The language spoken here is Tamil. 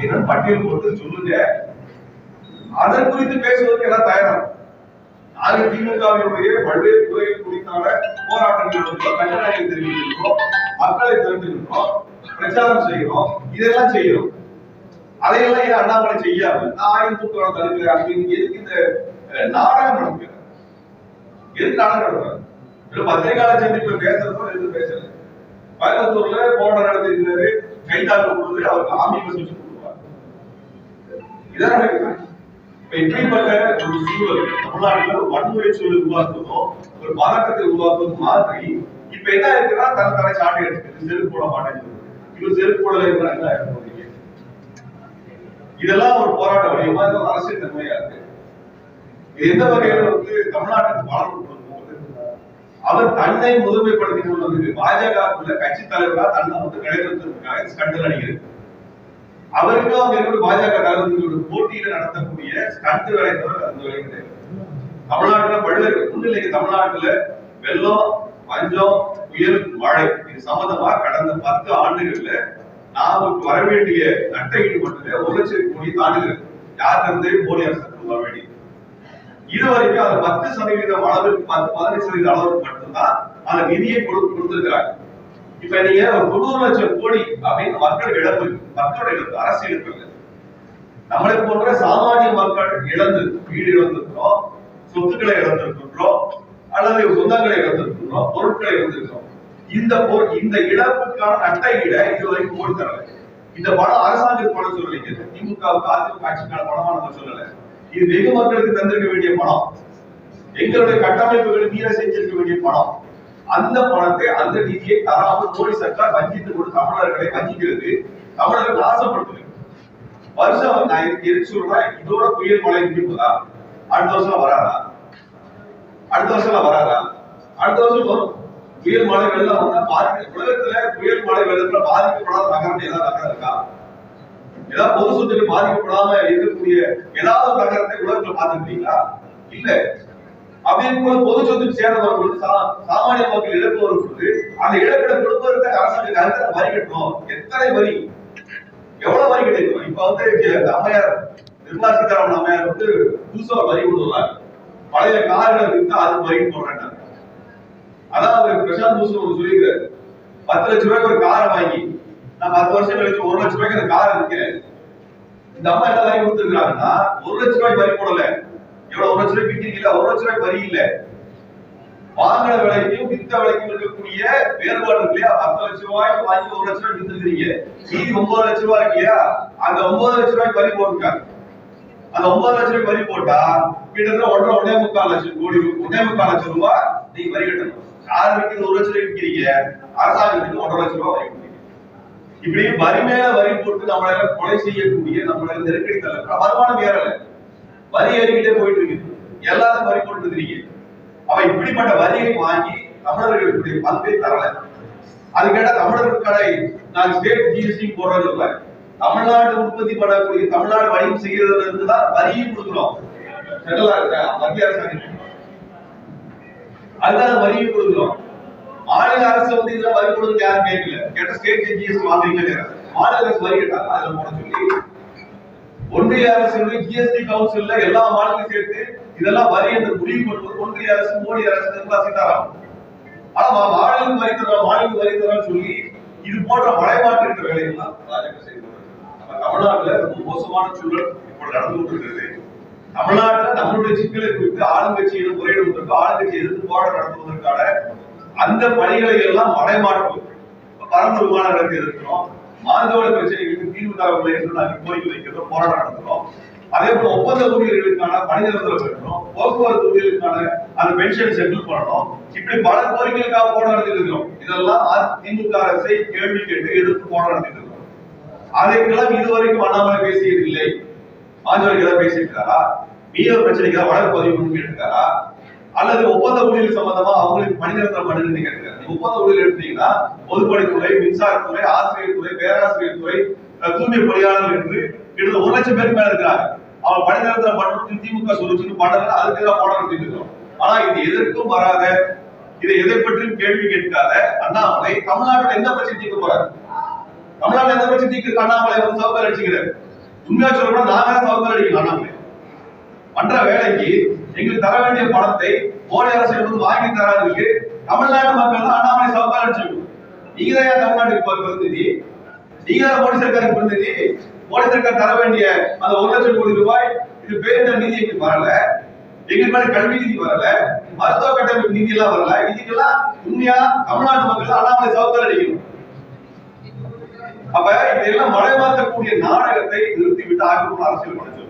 என்னன்னு பட்டியல் போட்டு சொல்லுங்க. அதன் குறித்து பேசுவதற்கு எல்லாம் தயாரா நாங்க திமுகவினுடைய பல்வேறு துறைகள் குறித்தான போராட்டங்கள் கண்டனங்களை தெரிவிக்கிறோம் மக்களை திரட்டுகிறோம் பிரச்சாரம் செய்கிறோம். இதெல்லாம் செய்யறோம் அதையெல்லாம் ஏன் அண்ணாமலை செய்யாம நான் ஆயுள் தூக்கம் தடுக்கிறேன். அப்படின்னு எதுக்கு இந்த நாடகம் நடக்கிறது எதுக்கு நாடகம் நடக்கிறது பத்திரிகையாளர் சந்திப்பு பேசுறதும் எதுவும் பேசல. கோயம்புத்தூர்ல போராட்டம் நடத்திருக்கிறாரு கைதாக்க கொடுத்து அவருக்கு ஆமி சுற்றி கொடுப்பார் இதான் ஒரு சூழல் தமிழ்நாட்டுல ஒரு வன்முறை சூழல் உருவாக்குவதும் ஒரு பதக்கத்தை உருவாக்குவதும் மாதிரி இப்ப என்ன இருக்குன்னா தன் தலை சாட்டை எடுத்துக்கிட்டு செருப்பு போட மாட்டேங்குது இவர் செருப்பு போடல இருந்தா இதெல்லாம் ஒரு போராட்ட வடிவமா இது ஒரு அரசியல் தன்மையா இருக்கு? இது எந்த வகையில வந்து தமிழ்நாட்டுக்கு வளர்ந்து அவர் தன்னை முதன்மைப்படுத்திக் கொண்டது பாஜக கட்சி தலைவரா தன்னை வந்து நிலைநிறுத்துவதற்காக ஸ்கண்டல் அடிக்கிறது அவருக்கும் அவங்க இருக்கிற பாஜக தலைவர்களோட போட்டியில நடத்தக்கூடிய ஸ்டண்ட் வேலை தவிர அந்த வேலை கிடையாது. தமிழ்நாட்டுல பல்வேறு ஒண்ணு தமிழ்நாட்டுல வெள்ளம் பஞ்சம் புயல் மழை இது சம்பந்தமா கடந்த பத்து ஆண்டுகள்ல நாமக்கு வர வேண்டிய நட்ட ஈடுபட்டது ஒரு லட்சம் கோடி தாண்டுகிறது. யார் இருந்து மோடி அரசு வர வேண்டியது. இது வரைக்கும் அந்த பத்து சதவீதம் அளவுக்கு பத்து பதினஞ்சு சதவீத அளவுக்கு மட்டும்தான் அந்த நிதியை கொடுத்து கொடுத்திருக்கிறாங்க. இப்ப நீங்க ஒரு தொண்ணூறு லட்சம் கோடி அப்படின்னு மக்கள் இழப்பு மக்களோட இழப்பு அரசு இழப்பு இல்லை. நம்மளை போன்ற சாமானிய மக்கள் இழந்து வீடு இழந்திருக்கிறோம் சொத்துக்களை இழந்திருக்கின்றோம் அல்லது சொந்தங்களை இழந்திருக்கின்றோம் பொருட்களை இழந்திருக்கிறோம். இந்த பொ- இந்த இழப்புக்கான அட்டையீடை இது இதுவரைக்கும் போட்டு தரல. இந்த பணம் அரசாங்கத்துக்கு பணம் சொல்லலைங்க திமுகவுக்கு அதிமுக ஆட்சிக்கான பணமா நம்ம சொல்லல. இது வெகு மக்களுக்கு தந்திருக்க வேண்டிய பணம். எங்களுடைய கட்டமைப்புகள் மீற செஞ்சிருக்க வேண்டிய பணம். அந்த பணத்தை அந்த நிதியை தராமல் மோடி சர்க்கார் வஞ்சித்து கொண்டு தமிழர்களை வஞ்சிக்கிறது தமிழர்கள் நாசப்படுத்துது. வருஷம் நான் இதுக்கு எதுக்கு சொல்றேன் இதோட புயல் மழை முடிப்புதா அடுத்த வருஷம் வராதா? அடுத்த வருஷம் வராதா? அடுத்த வருஷம் வரும். புயல் மழை வெள்ளம் வந்தா பாதி உலகத்துல புயல் மழை வெள்ளத்துல பாதிக்கப்படாத நகரம் ஏதாவது நகரம் இருக்கா? ஏதாவது பொது சொத்துக்கு பாதிக்கப்படாம இருக்கக்கூடிய ஏதாவது நகரத்தை உலகத்துல பார்த்துருக்கீங்களா? இல்ல. அப்படி இருக்கும்போது பொது சொத்து சேர்ந்தவர்கள் சா- சாமானிய மக்கள் இழப்பு வரும்பொழுது அந்த இழப்பீடு கொடுப்பதற்கு அரசாங்க எத்தனை வரி கட்டணும். எத்தனை வரி? எவ்வளவு வரி கிடைக்கும்? இப்ப வந்து அம்மையார் நிர்மலா சீதாராமன் அம்மையார் வந்து புதுசா வரி கொண்டு பழைய கார்களை வித்தா அது வரி போடுறாங்க அதான் அவர் பிரசாந்த் பூசன் ஒன்று சொல்லியிருக்காரு பத்து லட்ச ரூபாய்க்கு ஒரு காரை வாங்கி நான் பத்து வருஷம் கழிச்சு ஒரு லட்ச ரூபாய்க்கு அந்த காரை விற்கிறேன் இந்த அம்மா என்ன வரி கொடுத்துருக்காங்கன்னா ஒரு லட்ச ரூபாய்க்கு வரி போடல. இவ்வளவு ஒரு லட்ச ரூபாய்க்கு இல்ல ஒரு லட்ச ரூபாய்க்கு வரி இல்ல. வாங்கின விலைக்கும் வித்த விலைக்கும் இருக்கக்கூடிய வேறுபாடு இருக்கு இல்லையா? பத்து லட்ச ரூபாய்க்கு வாங்கி ஒரு லட்ச ரூபாய் வித்துருக்கீங்க. மீதி ஒன்பது லட்ச ரூபாய் இருக்கு இல்லையா? அந்த ஒன்பது லட்ச ரூபாய்க்கு வரி போட்டிருக்காங்க. அந்த ஒன்பது லட்ச ரூபாய் வரி போட்டா கிட்டத்தட்ட ஒன்றரை ஒன்னே முக்கால் லட்சம் கோடி ஒன்னே முக்கால் லட்சம் ரூபாய் நீங்க வரி கட்டணும். யார் விற்கிறது ஒரு லட்ச ரூபாய் விற்கிறீங்க அரசாங்கத்துக்கு ஒன்றரை லட்சம் ரூபாய் வரி இப்படி வரி மேல வரி போட்டு நம்மளால கொலை செய்யக்கூடிய நம்மளால நெருக்கடி தள்ள வருமானம் ஏறல வரி ஏறிக்கிட்டே போயிட்டு இருக்கு எல்லாரும் வரி போட்டு இருக்கிறீங்க அவ இப்படிப்பட்ட வரியை வாங்கி தமிழர்களுக்கு பங்கை தரல. அது கேட்டா தமிழர்களுக்கான நான் ஸ்டேட் ஜிஎஸ்டி போடுறது இல்ல தமிழ்நாடு உற்பத்தி பண்ணக்கூடிய தமிழ்நாடு வணிகம் செய்யறதுல இருந்து தான் வரியும் கொடுக்குறோம். சென்ட்ரல் அரசு மத்திய அரசாங்கம் அதுதான் வரியும் கொடுக்குறோம். மாநில அரசு வந்து இதுல வரி கொடுக்க யாரும் கேட்கல. கேட்ட ஸ்டேட் ஜிஎஸ்டி வாங்குறீங்க மாநில அரசு வரி கேட்டாங்க. அதுல போட சொல்லி ஒன்றிய அரசு ஜிஎஸ்டி கவுன்சில்ல எல்லா மாநிலத்தையும் சேர்த்து இதெல்லாம் வரி என்று முடிவு பண்ணுவது ஒன்றிய அரசு மோடி அரசு நிர்மலா சீதாராமன் ஆனா மாநிலம் வரி தரோம் மாநிலம் வரி தரோம் சொல்லி இது போன்ற மலைமாற்று வேலைகள்லாம் பாஜக செய்து நம்ம தமிழ்நாட்டுல ரொம்ப மோசமான சூழல் இப்போ நடந்து கொண்டிருக்கிறது. தமிழ்நாட்டுல நம்மளுடைய சிக்கலை குறித்து ஆளுங்கட்சியிடம் முறையிடுவதற்கு ஆளுங்கட்சி எதிர்த்து போராட்டம் நடத்துவதற்கான அந்த பணிகளை எல்லாம் மலைமாற்று பரந்த விமானங்களுக்கு விமான எதிர்க்கிறோம் மாந்தோட பிரச்சனைகளுக்கு தீர்வு தரவில்லை என்று நாங்கள் கோரிக்கை வைக்கிறோம் போராட்டம் நடத்துறோம் அதே போல ஒப்பந்த ஊழியர்களுக்கான பணி நிரந்தரம் பெறணும் போக்குவரத்து ஊழியர்களுக்கான அந்த பென்ஷன் செட்டில் பண்ணணும். இப்படி பல கோரிக்கைகளுக்காக போராட்டம் நடத்திட்டு இருக்கிறோம். இதெல்லாம் அ- திமுக அரசை கேள்வி கேட்டு எதிர்த்து போராட்டம் நடத்திட்டு இருக்கிறோம். அதைக்கெல்லாம் இதுவரைக்கும் அண்ணாமலை பேசியது இல்லை ஏதாவது பேசியிருக்காரா? மீனவ பிரச்சனைக்கு ஏதாவது வழக்கு பதிவு பண்ணி கேட்டிருக்காரா அல்லது ஒப்பந்த ஊழியர் சம்பந்தமா அவங்களுக்கு பணி நிரந்தரம் பண்ணுன்னு கேட்டிருக்காரு நீங்க ஒப்பந்த ஊழியர் எடுத்தீங்கன்னா பொதுப்பணித்துறை மின்சாரத்துறை ஆசிரியர் துறை பேராசிரியர் துறை தூய்மை பணியாளர்கள் என்று கிட்டத்தட்ட ஒரு லட்சம் பேருக்கு மேல இருக்கிறாங்க. அவன் மணிநேரத்துல நிரந்தரம் பண்ணணும் திமுக சொல்லுச்சுன்னு பண்ணல அதுக்கு தான் போராட்டம் நடத்திட்டு ஆனா இது எதற்கும் வராத இதை எதை பற்றியும் கேள்வி கேட்காத அண்ணாமலை தமிழ்நாட்டில் எந்த பிரச்சனை தீர்க்க போறாரு? தமிழ்நாட்டில் எந்த பிரச்சனை தீர்க்க அண்ணாமலை வந்து சவுக்கர் அடிச்சுக்கிறார். உண்மையா சொல்ல நாங்க தான் சவுக்கர் அடிக்கணும் அண்ணாமலை. பண்ற வேலைக்கு எங்களுக்கு தர வேண்டிய பணத்தை மோடி அரசு வந்து வாங்கி தராததுக்கு தமிழ்நாட்டு மக்கள் தான் அண்ணாமலை சவுக்கர் அடிச்சிருக்கணும் நீங்க தான் தமிழ்நாட்டுக்கு பிரதிநிதி நீங்க தான் மோடி சர்க்காருக்கு பிரதிநிதி மோடி சர்க்கார் தர வேண்டிய அந்த ஒரு லட்சம் கோடி ரூபாய் இது பேரிடர் நிதி எங்களுக்கு வரல. எங்களுக்கு மேல கல்வி நிதி வரல. மருத்துவ கட்டமைப்பு நிதி எல்லாம் வரல. இதுக்கெல்லாம் உண்மையா தமிழ்நாட்டு மக்கள் தான் அண்ணாமலை சவுக்கர் அடிக்கணும். அப்ப இதெல்லாம் மலைமாற்றக்கூடிய நாடகத்தை நிறுத்திவிட்டு ஆக்கப்படும் அரசியல் பண்ண